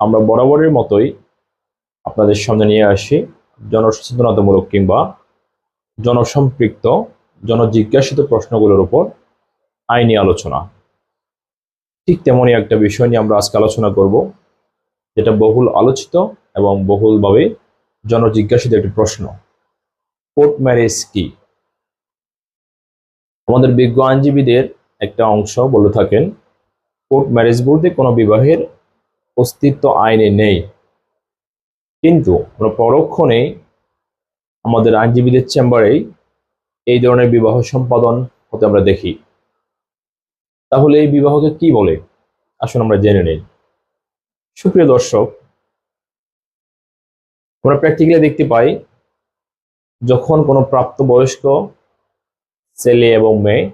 আমরা বরাবরের মতোই আপনাদের সামনে নিয়ে আসি জনসচেতনতামূলক কিংবা জনসম্পৃক্ত, জনজিজ্ঞাসিত প্রশ্নগুলোর উপর আইনি আলোচনা। ঠিক তেমনই একটা বিষয় নিয়ে আমরা আজকে আলোচনা করব, যেটা বহুল আলোচিত এবং বহুলভাবে জনজিজ্ঞাসিত একটি প্রশ্ন। কোর্ট ম্যারেজ কি? আমাদের বিজ্ঞ আইনজীবীদের একটা অংশ বলে থাকেন কোর্ট ম্যারেজ বলতে কোনো বিবাহের অস্তিত্ব আইনে নেই। কিন্তু আমরা পরক্ষণে আমাদের আইনজীবীদের চেম্বারেই এই ধরনের বিবাহ সম্পাদন হতে আমরা দেখি। তাহলে এই বিবাহকে কি বলে? আসুন আমরা জেনে নিই। সুপ্রিয় দর্শক, আমরা প্র্যাকটিক্যালি দেখতে পাই, যখন কোনো প্রাপ্তবয়স্ক ছেলে এবং মেয়ে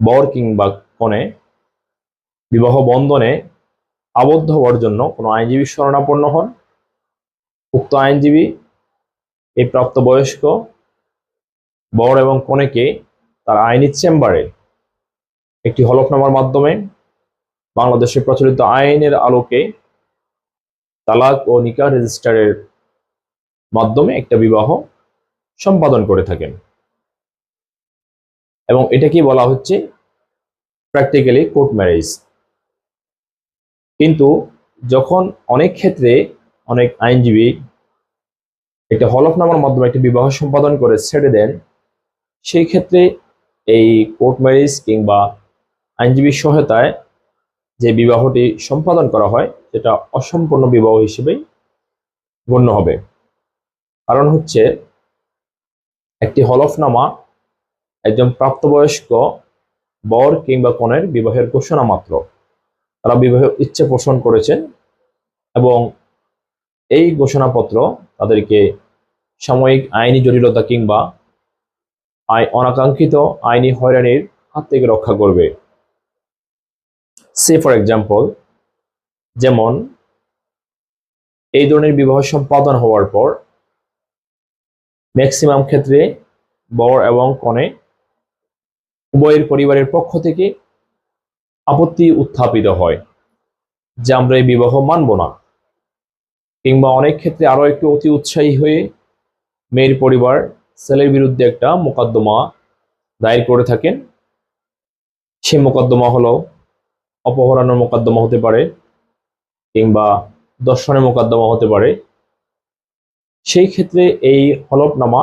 বর কিংবা কনে বিবাহ বন্ধনে আবদ্ধ হওয়ার জন্য কোনো আইনজীবী শরণাপন্ন হন। উক্ত আইনজীবী এই প্রাপ্তবয়স্ক বর এবং কনেকে তার আইনি চেম্বারে একটি হলফনামার মাধ্যমে বাংলাদেশে প্রচলিত আইনের আলোকে তালাক ও নিকা রেজিস্টারের মাধ্যমে একটা বিবাহ সম্পাদন করে থাকেন। এবং এটাকেই বলা হচ্ছে প্র্যাকটিক্যালি কোর্ট ম্যারেজ কিন্তু যখন অনেক ক্ষেত্রে অনেক আইনজীবী একটা হলফনামার মাধ্যমে একটি বিবাহ সম্পাদন করে ছেড়ে দেন, সেই ক্ষেত্রে এই কোর্ট ম্যারেজ কিংবা আইনজীবীর সহায়তায় যে বিবাহটি সম্পাদন করা হয়, সেটা অসম্পূর্ণ বিবাহ হিসেবেই গণ্য হবে। কারণ হচ্ছে একটি হলফনামা একজন প্রাপ্তবয়স্ক বর কিংবা কনের বিবাহের ঘোষণা মাত্র। তারা বিবাহ ইচ্ছে পোষণ করেছেন এবং এই ঘোষণাপত্র তাদেরকে সাময়িক আইনি জটিলতা কিংবা আই অনাকাঙ্ক্ষিত আইনি হয়রানির হাত থেকে রক্ষা করবে। সে ফর এক্সাম্পল যেমন এই ধরনের বিবাহ সম্পাদন হওয়ার পর ম্যাক্সিমাম ক্ষেত্রে বর এবং কনে উভয়ের পরিবারের পক্ষ থেকে আপত্তি উত্থাপিত হয়, যে আমরা এই বিবাহ মানব না। কিংবা অনেক ক্ষেত্রে আরও একটু অতি উৎসাহী হয়ে মেয়ের পরিবার ছেলের বিরুদ্ধে একটা মোকদ্দমা দায়ের করে থাকেন। সে মোকদ্দমা হলো অপহরণের মোকদ্দমা হতে পারে কিংবা দর্শনের মোকদ্দমা হতে পারে। সেই ক্ষেত্রে এই হলফনামা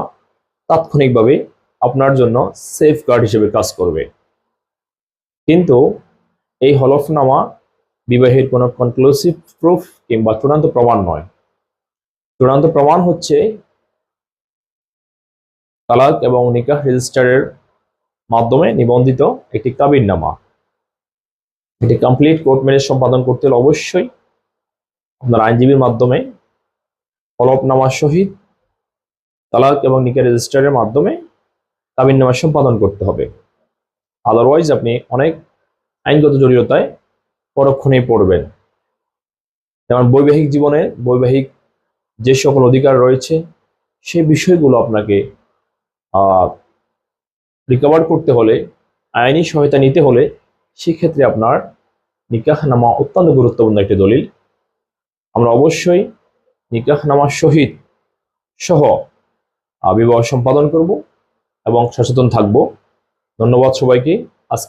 তাৎক্ষণিকভাবে আপনার জন্য সেফ গার্ড হিসেবে কাজ করবে। কিন্তু এই হলফনামা বিবাহের কোনো কনক্লুসিভ প্রুফ কিংবা চূড়ান্ত প্রমাণ নয়। চূড়ান্ত প্রমাণ হচ্ছে তালাক এবং নিকাহ রেজিস্টারের মাধ্যমে নিবন্ধিত একটি কাবিননামা। এটি কমপ্লিট কোর্ট ম্যারেজ সম্পাদন করতে হলে অবশ্যই আপনার আইনজীবীর মাধ্যমে হলফনামার সহিত তালাক এবং নিকা রেজিস্টারের মাধ্যমে কাবিননামা সম্পাদন করতে হবে। আদারওয়াইজ আপনি অনেক আইনগত জটিলতায় পরক্ষণেই পড়বেন। যেমন বৈবাহিক জীবনে বৈবাহিক যে সকল অধিকার রয়েছে, সেই বিষয়গুলো আপনাকে রিকভার করতে হলে, আইনি সহায়তা নিতে হলে সেক্ষেত্রে আপনার নিকাহনামা অত্যন্ত গুরুত্বপূর্ণ একটি দলিল। আমরা অবশ্যই নিকাহনামার সহিত সহ বিবাহ সম্পাদন করব এবং সচেতন থাকব। ধন্যবাদ সবাইকে।